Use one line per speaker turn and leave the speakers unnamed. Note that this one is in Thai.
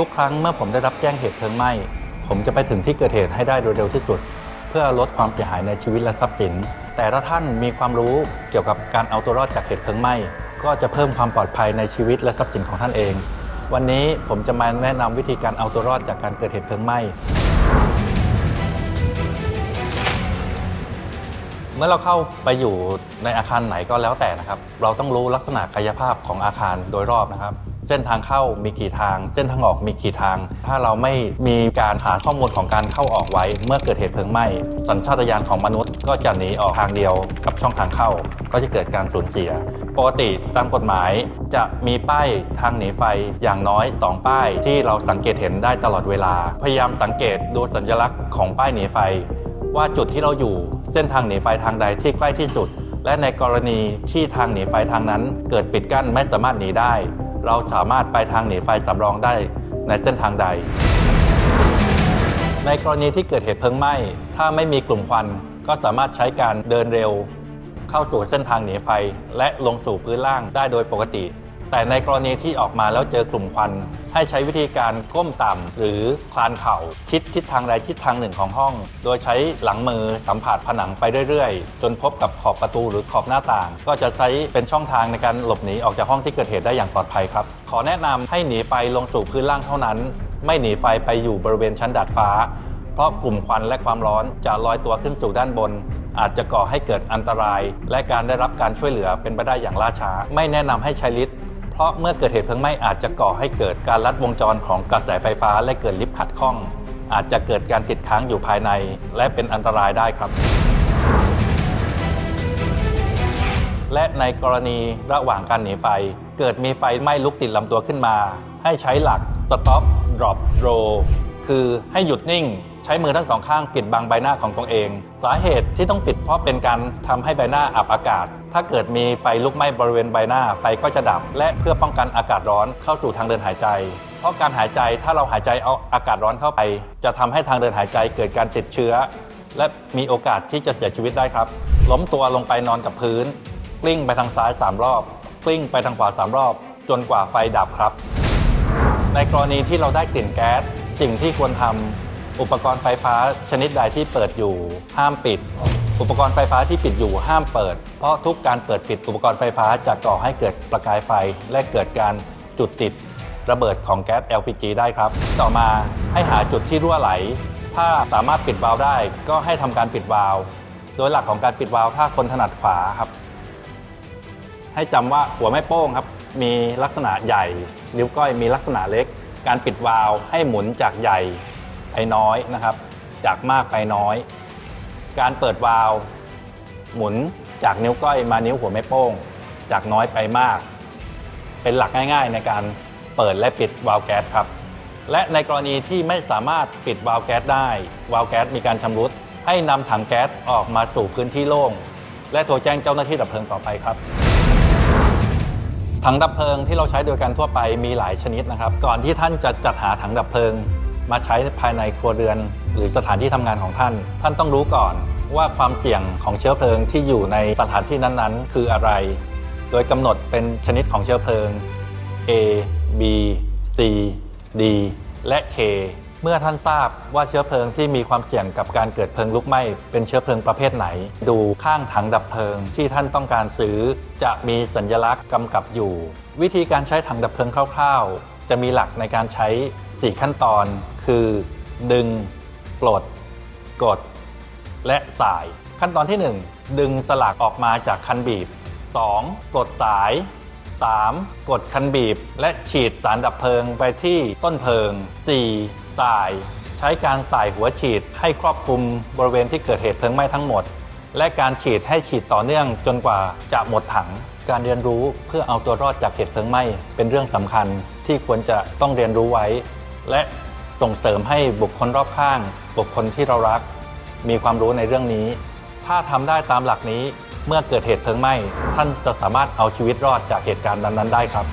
ทุกครั้งเมื่อผมได้รับแจ้งเหตุเพลิงไหม้ผมจะไปถึงที่เกิดเหตุให้ได้โดยเร็วที่สุด เพื่อลดความเสียหายในชีวิตและทรัพย์สิน แต่ถ้าท่านมีความรู้เกี่ยวกับการเอาตัวรอดจากเหตุเพลิงไหม้ก็จะเพิ่มความปลอดภัยในชีวิตและทรัพย์สินของท่านเอง วันนี้ผมจะมาแนะนำวิธีการเอาตัวรอดจากการเกิดเหตุเพลิงไหม้ มื่อเราเข้าไปอยู่ในอาคารไหนก็แล้วแต่นะครับ เราต้องรู้ลักษณะกายภาพของอาคารโดยรอบนะครับ เส้นทางเข้ามีกี่ทาง เส้นทางออกมีกี่ทาง ถ้าเราไม่มีการหาข้อมูลของการเข้าออกไว้ เมื่อเกิดเหตุเพลิงไหม้สัญชาตญาณของมนุษย์ ก็จะหนีออกทางเดียวกับช่องทางเข้า ก็จะเกิดการสูญเสีย ปกติตามกฎหมายจะมีป้ายทางหนีไฟอย่างน้อย 2 ป้าย ที่เราสังเกตเห็นได้ตลอดเวลา พยายามสังเกตดูสัญลักษณ์ของป้ายหนีไฟ ว่าจุดที่เราอยู่เส้นทางหนีไฟทางใดที่ใกล้ที่สุด และในกรณีที่ทางหนีไฟทางนั้น เกิดปิดกั้นไม่สามารถหนีได้ เราสามารถไปทางหนีไฟสำรองได้ในเส้นทางใด ในกรณีที่เกิดเหตุเพลิงไหม้ ถ้าไม่มีกลุ่มควันก็สามารถใช้การเดินเร็ว เข้าสู่เส้นทางหนีไฟและลงสู่พื้นล่างได้โดยปกติ แต่ในกรณีที่ออกมาแล้วเจอกลุ่มควัน ให้ใช้วิธีการก้มต่ำหรือคลานเข่าชิดทิศทางใดทิศทางหนึ่งของห้อง โดยใช้หลังมือสัมผัสผนังไปเรื่อยๆ จนพบกับขอบประตูหรือขอบหน้าต่าง ก็จะใช้เป็นช่องทางในการหลบหนีออกจากห้องที่เกิดเหตุได้อย่างปลอดภัยครับ ขอแนะนำให้หนีไฟลงสู่พื้นล่างเท่านั้น ไม่หนีไฟไปอยู่บริเวณชั้นดาดฟ้า เพราะกลุ่มควันและความร้อนจะลอยตัวขึ้นสู่ด้านบนอาจจะก่อให้เกิดอันตราย และการได้รับการช่วยเหลือเป็นไปได้อย่างล่าช้า ไม่แนะนำให้ใช้ลิฟต์ เพราะเมื่อเกิดเหตุเพลิงไหม้อาจจะก่อให้เกิดการลัดวงจรของกระแสไฟฟ้า และเกิดลิฟต์ขัดข้อง อาจจะเกิดการติดค้างอยู่ภายใน และเป็นอันตรายได้ครับ และในกรณีระหว่างการหนีไฟ เกิดมีไฟไหม้ลุกติดลำตัวขึ้นมา ให้ใช้หลัก stop drop roll คือให้หยุดนิ่ง ใช้มือทั้งสองข้างปิดบังใบหน้าของตนเอง สาเหตุที่ต้องปิดเพราะเป็นการทำให้ใบหน้าอับอากาศ ถ้าเกิดมีไฟลุกไหม้บริเวณใบหน้า ไฟก็จะดับ และเพื่อป้องกันอากาศร้อนเข้าสู่ทางเดินหายใจ เพราะการหายใจถ้าเราหายใจเอาอากาศร้อนเข้าไป จะทำให้ทางเดินหายใจเกิดการติดเชื้อ และมีโอกาสที่จะเสียชีวิตได้ครับ ล้มตัวลงไปนอนกับพื้น กลิ้งไปทางซ้าย 3 รอบ กลิ้งไปทางขวา 3 รอบ จนกว่าไฟดับครับ ในกรณีที่เราได้กลิ่นแก๊สสิ่งที่ควรทำ อุปกรณ์ไฟฟ้าชนิดใดที่เปิดอยู่ห้ามปิด อุปกรณ์ไฟฟ้าที่ปิดอยู่ห้ามเปิด เพราะทุกการเปิดปิดอุปกรณ์ไฟฟ้าจะก่อให้เกิดประกายไฟ และเกิดการจุดติดระเบิดของแก๊ส LPG ได้ครับ ต่อมาให้หาจุดที่รั่วไหล ถ้าสามารถปิดวาล์วได้ก็ให้ทำการปิดวาล์วโดยหลักของการปิดวาล์วถ้าคนถนัดขวาครับ ให้จำว่าหัวแม่โป้งครับ มีลักษณะใหญ่ นิ้วก้อยมีลักษณะเล็ก การปิดวาล์วให้หมุนจากใหญ่ ไปน้อยนะครับ จากมากไปน้อย การเปิดวาล์วหมุนจากนิ้วก้อยมานิ้วหัวแม่โป้ง จากน้อยไปมาก เป็นหลักง่าย ๆ ในการเปิดและปิดวาล์วแก๊สครับ และในกรณีที่ไม่สามารถปิดวาล์วแก๊สได้วาล์วแก๊สมีการชำรุด ให้นำถังแก๊สออกมาสู่พื้นที่โล่ง และโทรแจ้งเจ้าหน้าที่ดับเพลิงต่อไปครับถังดับเพลิงที่เราใช้โดยการทั่วไปมีหลายชนิดนะครับ ก่อนที่ท่านจะจัดหาถังดับเพลิง มาใช้ภายในครัวเรือน หรือสถานที่ทำงานของท่าน ท่านต้องรู้ก่อนว่าความเสี่ยงของเชื้อเพลิงที่อยู่ในสถานที่นั้นๆ คืออะไร โดยกำหนดเป็นชนิดของเชื้อเพลิง A B C D และ K เมื่อท่านทราบว่าเชื้อเพลิงที่มีความเสี่ยงกับการเกิดเพลิงลุกไหม้เป็นเชื้อเพลิงประเภทไหน ดูข้างถังดับเพลิงที่ท่านต้องการซื้อ จะมีสัญลักษณ์กำกับอยู่ วิธีการใช้ถังดับเพลิงคร่าวๆ จะมีหลักในการใช้ 4 ขั้นตอน คือดึง ปลด กด และสาย ขั้นตอนที่ 1 ดึงสลักออกมาจากคันบีบ 2. ปลดสาย 3. กดคันบีบ และฉีดสารดับเพลิงไปที่ต้นเพลิง 4. สาย ใช้การสายหัวฉีดให้ครอบคลุมบริเวณที่เกิดเหตุเพลิงไหม้ทั้งหมด และการฉีดให้ฉีดต่อเนื่องจนกว่าจะหมดถัง การเรียนรู้เพื่อเอาตัวรอดจากเหตุเพลิงไหม้เป็นเรื่องสำคัญที่ควรจะต้องเรียนรู้ไว้ และส่งเสริมให้บุคคลรอบข้าง บุคคลที่เรารัก มีความรู้ในเรื่องนี้ ถ้าทำได้ตามหลักนี้เมื่อเกิดเหตุเพลิงไหม้ท่านจะสามารถเอาชีวิตรอดจากเหตุการณ์นั้นๆได้ครับ